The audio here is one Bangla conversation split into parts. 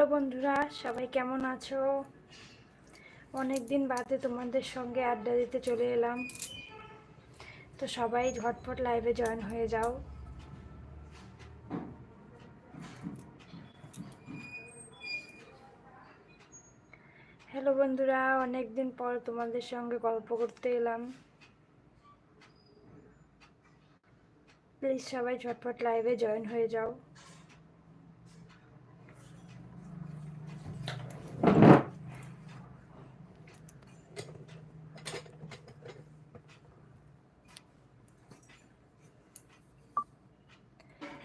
হ্যালো বন্ধুরা, সবাই কেমন আছো? অনেক দিন বাদে তোমাদের সঙ্গে আড্ডা দিতে চলে এলাম। তো সবাই ঝটপট লাইভে জয়েন হয়ে যাও। হ্যালো বন্ধুরা অনেক দিন পর তোমাদের সঙ্গে গল্প করতে এলাম। প্লিজ সবাই ঝটপট লাইভে জয়েন হয়ে যাও।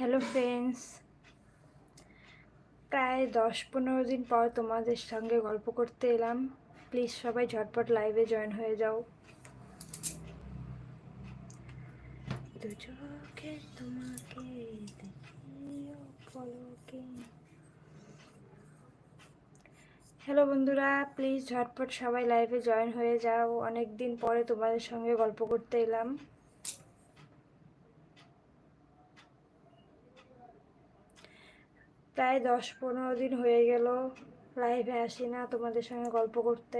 হ্যালো ফ্রেন্ডস প্রায় দশ পনেরো দিন পর তোমাদের সঙ্গে গল্প করতে এলাম। প্লিজ সবাই ঝটপট লাইভে জয়েন হয়ে যাও। তোমাকে হ্যালো বন্ধুরা প্লিজ ঝটপট সবাই লাইভে জয়েন হয়ে যাও। অনেক দিন পরে তোমাদের সঙ্গে গল্প করতে এলাম। প্রায় দশ পনেরো দিন হয়ে গেল লাইভে আসি না তোমাদের সঙ্গে গল্প করতে।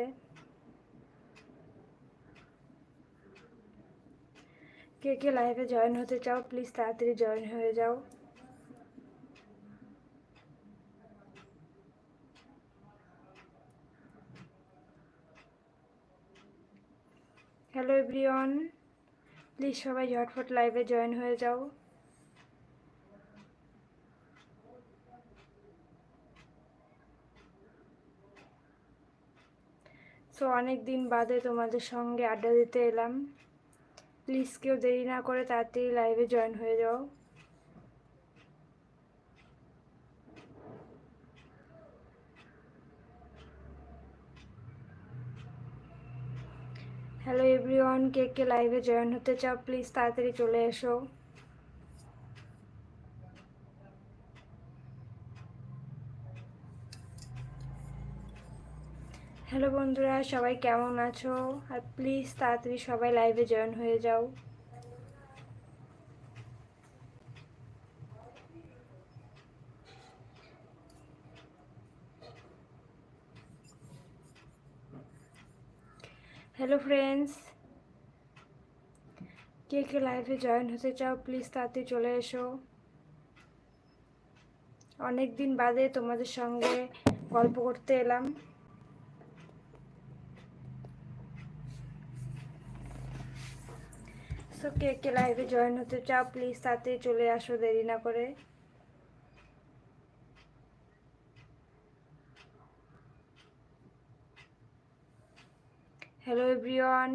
কে কে লাইভে জয়েন হতে চাও প্লিজ তাড়াতাড়ি জয়েন হয়ে যাও। হ্যালো এভরিওয়ান প্লিজ সবাই ঝটফট লাইভে জয়েন হয়ে যাও। সো অনেক দিন বাদে তোমাদের সঙ্গে আড্ডা দিতে এলাম। প্লিজ কেউ দেরি না করে তাড়াতাড়ি লাইভে জয়েন হয়ে যাও। হ্যালো এভরিওয়ান কে কে লাইভে জয়েন হতে চাও প্লিজ তাড়াতাড়ি চলে এসো। হ্যালো বন্ধুরা, সবাই কেমন আছো? আর প্লিজ তাড়াতাড়ি সবাই লাইভে জয়েন হয়ে যাও। হ্যালো ফ্রেন্ডস কে কে লাইভে জয়েন হতে চাও প্লিজ তাড়াতাড়ি চলে এসো। অনেক দিন বাদে তোমাদের সঙ্গে গল্প করতে এলাম। সো কে কে লাইভে জয়েন হতে চাও প্লিজ তাতে চলে আসো, দেরি না করে। হ্যালো এভরিওয়ান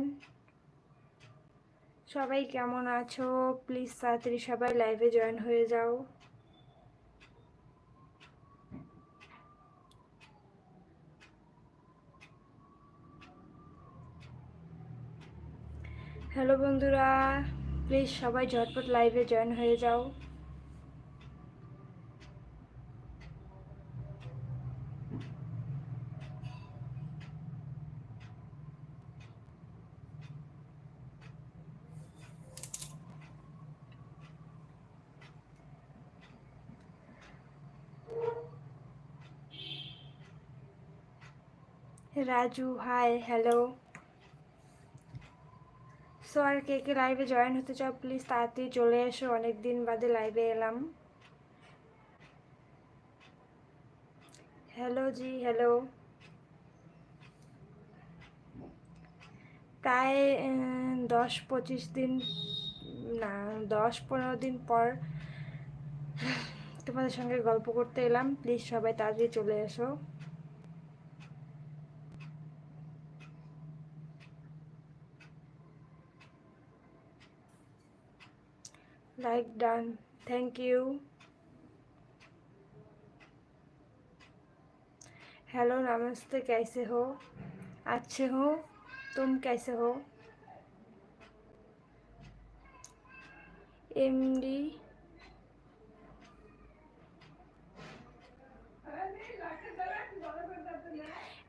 সবাই কেমন আছো? প্লিজ তাড়াতাড়ি সবাই লাইভে জয়েন হয়ে যাও। হ্যালো বন্ধুরা প্লিজ সবাই ঝটপট লাইভে জয়েন হয়ে যাও। রাজু হাই হ্যালো সো আর কে কে লাইভে জয়েন হতে চাও প্লিজ তাড়াতাড়ি চলে এসো। অনেক দিন বাদে লাইভে এলাম। হ্যালো জি হ্যালো প্রায় দশ পঁচিশ দিন, না, দশ পনেরো দিন পর তোমাদের সঙ্গে গল্প করতে এলাম। প্লিজ সবাই তাড়াতাড়ি চলে এসো। like done thank you hello नमस्ते कैसे हो अच्छे हो तुम कैसे हो एमडी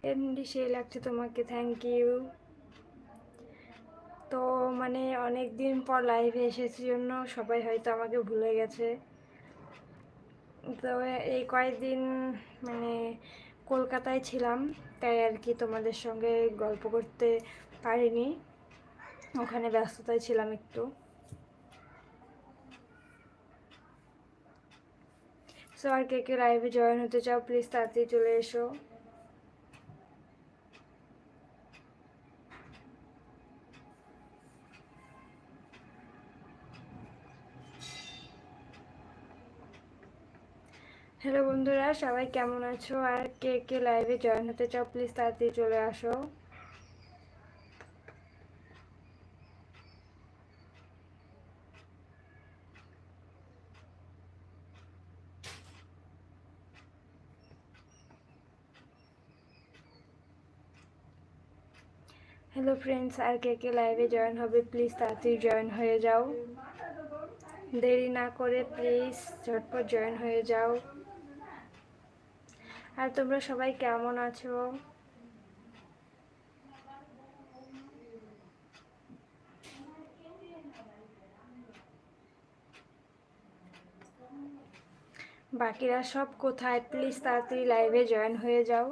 এমডি সেই লাগছে তোমাকে থ্যাংক ইউ তো মানে অনেক দিন পর লাইভে এসেছি জন্য সবাই হয়তো আমাকে ভুলে গেছে। তো এই কয়েকদিন মানে কলকাতায় ছিলাম, তাই আর কি তোমাদের সঙ্গে গল্প করতে পারিনি। ওখানে ব্যস্ততায় ছিলাম একটু। সো আর কে কে লাইভে জয়েন হতে চাও প্লিজ তাড়াতাড়ি চলে এসো। হ্যালো বন্ধুরা, সবাই কেমন আছো? আর কে কে লাইভে জয়েন হতে চাও প্লিজ তাড়াতাড়ি চলে আসো। হ্যালো ফ্রেন্ডস আর কে কে লাইভে জয়েন হবে প্লিজ তাড়াতাড়ি জয়েন হয়ে যাও। দেরি না করে প্লিজ ঝটপট জয়েন হয়ে যাও। আর তোমরা সবাই কেমন আছো? বাকিরা সব কোথায়? প্লিজ তাড়াতাড়ি লাইভে জয়েন হয়ে যাও।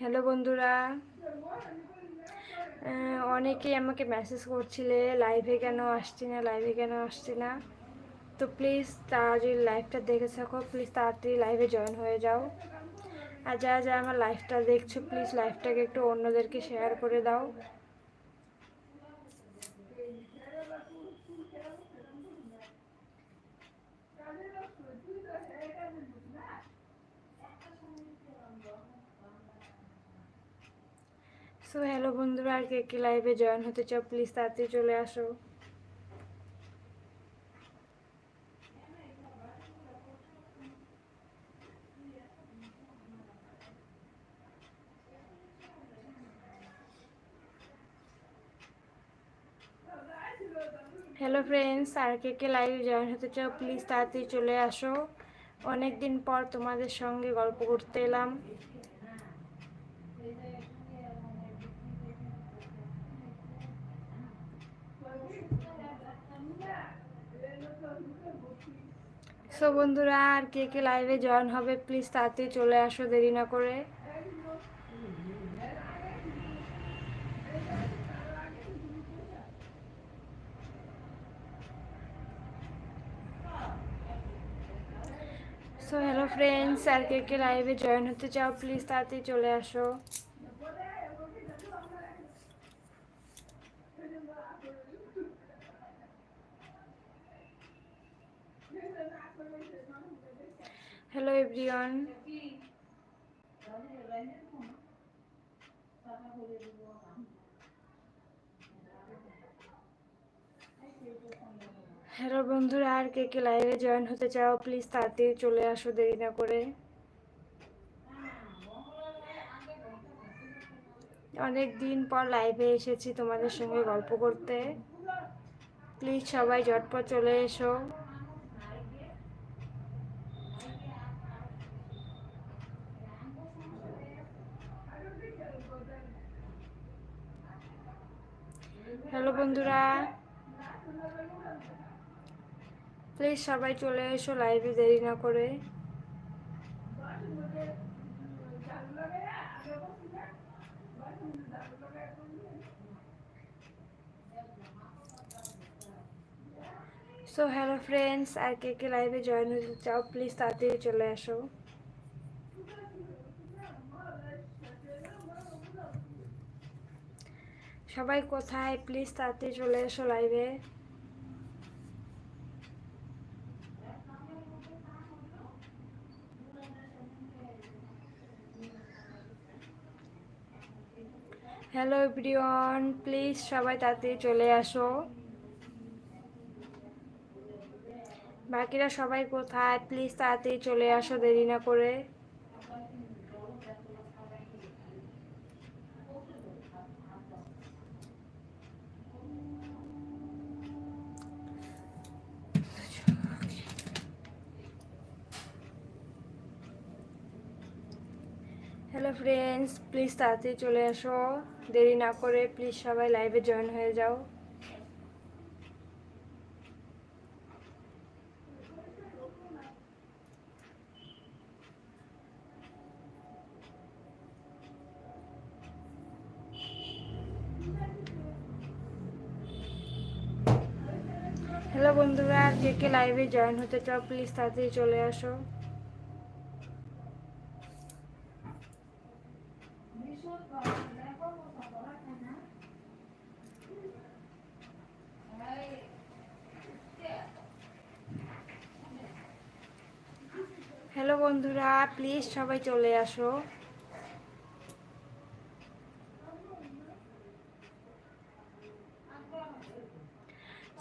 হ্যালো বন্ধুরা। অনেকেই আমাকে মেসেজ করছিলে লাইভে কেন আসছি না লাইভে কেন আসছি না? তো প্লিজ যদি লাইভটা দেখে থাকো প্লিজ তাড়াতাড়ি লাইভে জয়েন হয়ে যাও। আর যারা যারা আমার লাইভটা দেখছ প্লিজ লাইভটাকে একটু অন্যদেরকে শেয়ার করে দাও। সো হ্যালো বন্ধুরা, আর কে কে লাইভে জয়েন হতে চাও প্লিজ তাড়াতাড়ি চলে আসো হ্যালো ফ্রেন্ডস আর কে কে লাইভে জয়েন হতে চাও প্লিজ তাড়াতাড়ি চলে আসো। অনেক দিন পর তোমাদের সঙ্গে গল্প করতে এলাম। সো বন্ধুরা, আর কে কে লাইভে জয়েন হবে প্লিজ তাড়াতাড়ি চলে আসো, দেরি না করে সো হ্যালো ফ্রেন্ডস আর কে কে লাইভে জয়েন হতে চাও প্লিজ তাড়াতাড়ি চলে আসো। হ্যালো এভরিওয়ান হ্যালো বন্ধুরা, আর কে কে লাইভে জয়েন হতে চাও? প্লিজ তাড়াতাড়ি চলে আসো, দেরি না করে। অনেক দিন পর লাইভে এসেছি তোমাদের সঙ্গে গল্প করতে। প্লিজ সবাই ঝটপট চলে এসো। হ্যালো বন্ধুরা। প্লিজ সবাই চলে এসো লাইভে দেরি না করে। সো হ্যালো ফ্রেন্ডস আর কে কে লাইভে জয়েন হতে চাও প্লিজ তাড়াতাড়ি চলে আসো সবাই কোথায়? প্লিজ তাড়াতাড়ি চলে এসো লাইভে হ্যালো এভরিওয়ান, প্লিজ সবাই তাড়াতাড়ি চলে আসো। বাকিরা সবাই কোথায়? প্লিজ তাড়াতাড়ি চলে আসো, দেরি না করে। ফ্রেন্ডস প্লিজ তাড়াতাড়ি চলে আসো। দেরি না করে প্লিজ সবাই লাইভে জয়েন হয়ে যাও। হ্যালো বন্ধুরা যে কে লাইভে জয়েন হতে চাও প্লিজ তাড়াতাড়ি চলে আসো। হ্যালো বন্ধুরা প্লিজ সবাই চলে আসো।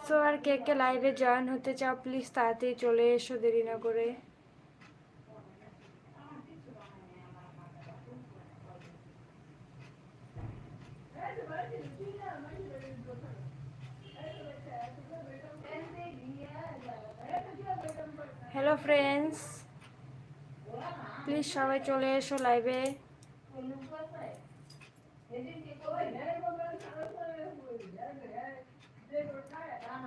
সো আর কে কে লাইভে জয়েন হতে চাও প্লিজ তাড়াতাড়ি চলে এসো দেরি না করে। হ্যালো ফ্রেন্ডস প্লিজ সবাই চলে এসো লাইভে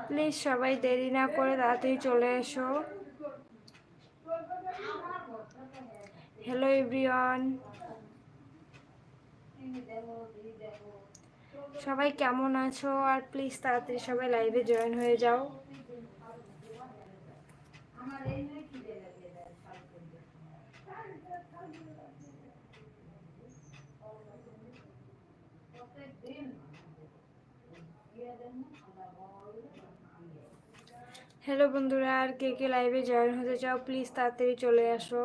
প্লিজ সবাই দেরি না করে তাড়াতাড়ি চলে এসো। হ্যালো এভরিওয়ান সবাই কেমন আছো? আর প্লিজ তাড়াতাড়ি সবাই লাইভে জয়েন হয়ে যাও। হ্যালো বন্ধুরা, আর কে কে লাইভে জয়েন হতে চাও প্লিজ তাড়াতাড়ি চলে আসো।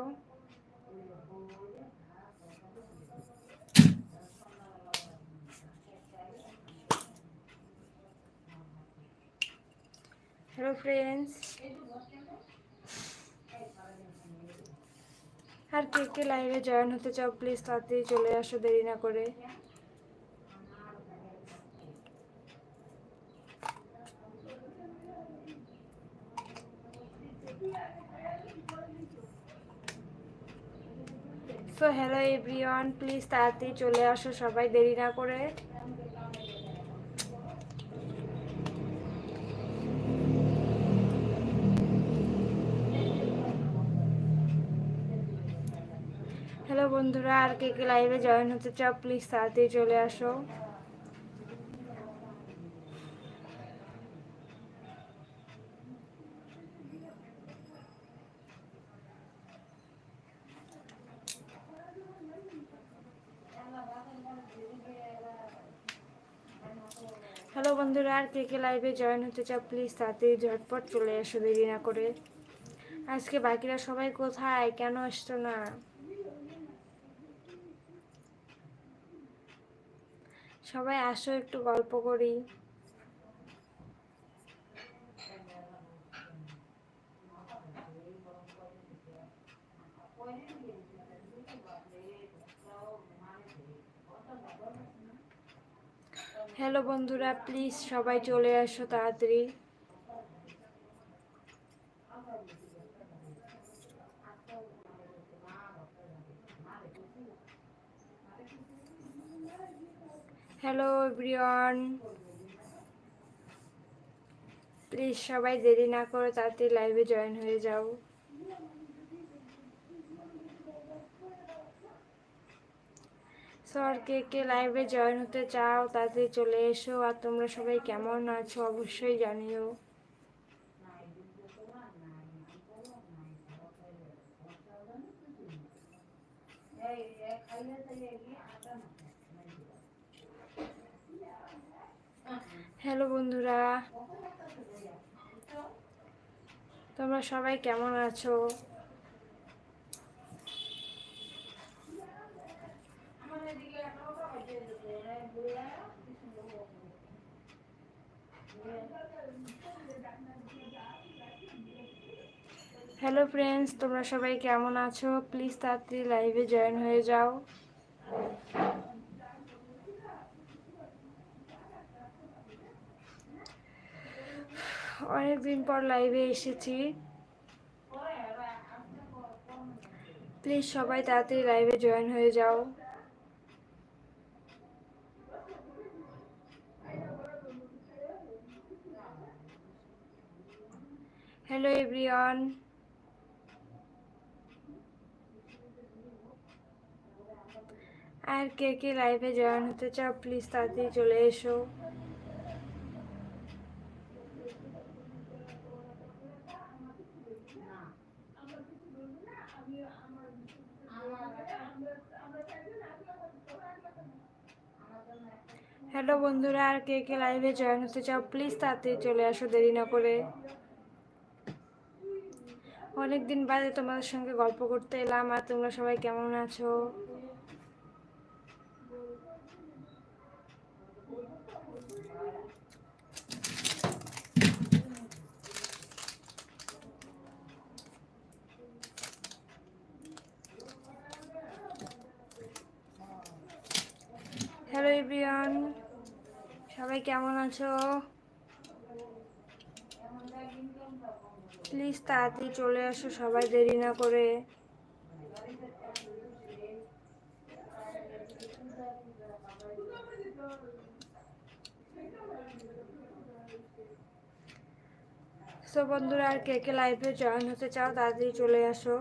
হ্যালো ফ্রেন্ডস আর কে কে লাইভে জয়েন হতে চাও প্লিজ তাড়াতাড়ি চলে আসো, দেরি না করে। সো হ্যালো এভরিওয়ান প্লিজ তাড়াতাড়ি চলে আসো, সবাই দেরি না করে। হ্যালো বন্ধুরা, আর কে কে লাইভে জয়েন হতে চাও প্লিজ তাড়াতাড়ি চলে আসো হ্যালো বন্ধুরা আর কে কে লাইভে জয়েন হতে চাও প্লিজ তাড়াতাড়ি ঝটপট চলে এসো, দেরি না করে। আজকে বাকিরা সবাই কোথায়? কেন আসতো না? সবাই আসো, একটু গল্প করি। হ্যালো বন্ধুরা প্লিজ সবাই চলে আসো তাড়াতাড়ি। হ্যালো এভরিওয়ান প্লিজ সবাই দেরি না করে তাড়াতাড়ি লাইভে জয়েন হয়ে যাও। সো আর কে কে লাইভে জয়েন হতে চাও তাড়াতাড়ি চলে এসো আর তোমরা সবাই কেমন আছো অবশ্যই জানিও। হ্যালো বন্ধুরা। তোমরা সবাই কেমন আছো? হ্যালো ফ্রেন্ডস তোমরা সবাই কেমন আছো? প্লিজ তাড়াতাড়ি লাইভে জয়েন হয়ে যাও। অনেকদিন পর লাইভে এসেছি। প্লিজ সবাই তাড়াতাড়ি লাইভে জয়েন হয়ে যাও। হ্যালো এভরিওয়ান আর কে কে লাইভে জয়েন হতে চাও প্লিজ তাড়াতাড়ি চলে এসো। হ্যালো বন্ধুরা, আর কে কে লাইভে জয়েন হতে চাও প্লিজ তাড়াতাড়ি চলে আসো, দেরি না করে। অনেকদিন বাদে তোমাদের সঙ্গে গল্প করতে এলাম, আর তোমরা সবাই কেমন আছো? হ্যালো এভরিওয়ান সবাই কেমন আছো? প্লিজ তাড়াতাড়ি চলে আসো, সবাই দেরি না করে। সো বন্ধুরা, আর কে কে লাইভে জয়েন হতে চাও, তাড়াতাড়ি চলে আসো।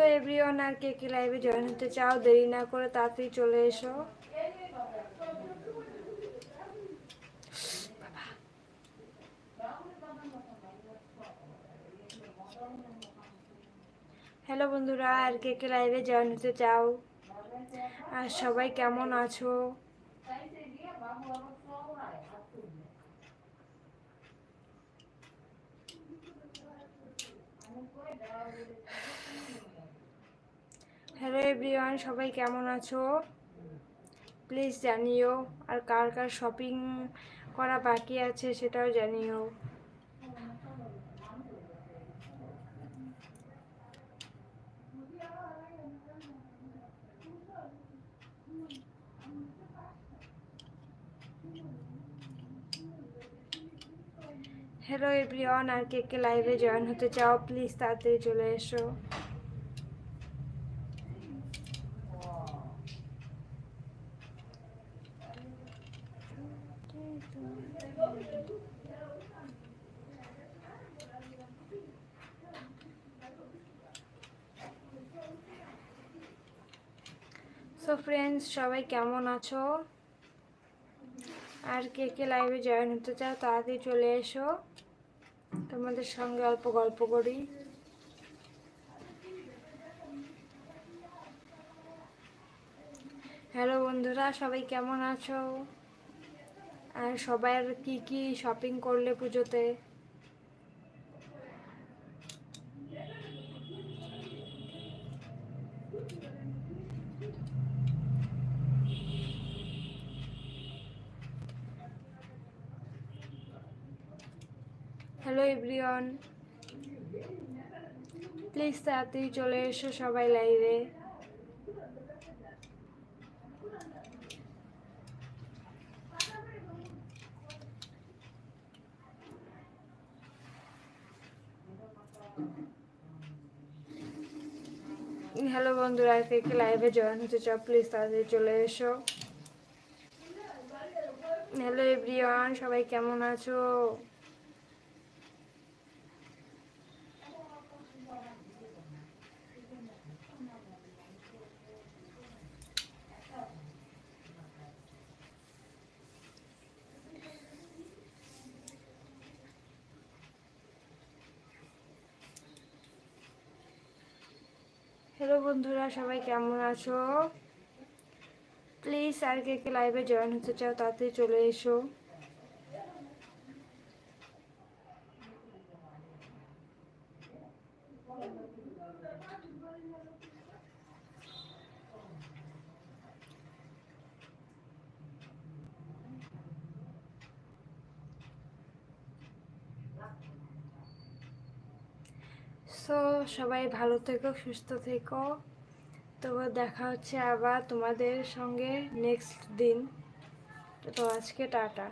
সো এভরিওয়ান আর কে কে লাইভে জয়েন হতে চাও, দেরি না করে তাড়াতাড়ি চলে এসো। হ্যালো বন্ধুরা, আর কে কে লাইভে জয়েন হতে চাও? আর সবাই কেমন আছো? হ্যালো এভরিওয়ান, সবাই কেমন আছো? প্লিজ জানিও, আর কার কার শপিং করা বাকি আছে সেটাও জানিও। হ্যালো এভরিওয়ান, আর কে কে লাইভে জয়েন হতে চাও প্লিজ তাড়াতাড়ি চলে এসো। সো ফ্রেন্ডস সবাই কেমন আছো? আর কে কে লাইভে জয়েন হতে চাও, তাড়াতাড়ি চলে এসো। তোমাদের সঙ্গে অল্প গল্প করি। হ্যালো বন্ধুরা, সবাই কেমন আছো? আর সবার কি কি শপিং করলে পুজোতে? এভরিওয়ান প্লিজ তাড়াতাড়ি চলে এসো সবাই লাইভে। হ্যালো বন্ধুরা, কে কে লাইভে জয়েন হতে চাও প্লিজ তাড়াতাড়ি চলে এসো। হ্যালো এভরিওয়ান সবাই কেমন আছো হ্যালো বন্ধুরা, সবাই কেমন আছো? প্লিজ আর কে কে লাইভে জয়েন হতে চাও তাড়াতাড়ি চলে এসো সো সবাই ভালো থেকো, সুস্থ থেকো। তো দেখা হচ্ছে আবার তোমাদের সঙ্গে নেক্সট দিন। তো আজকে টাটা।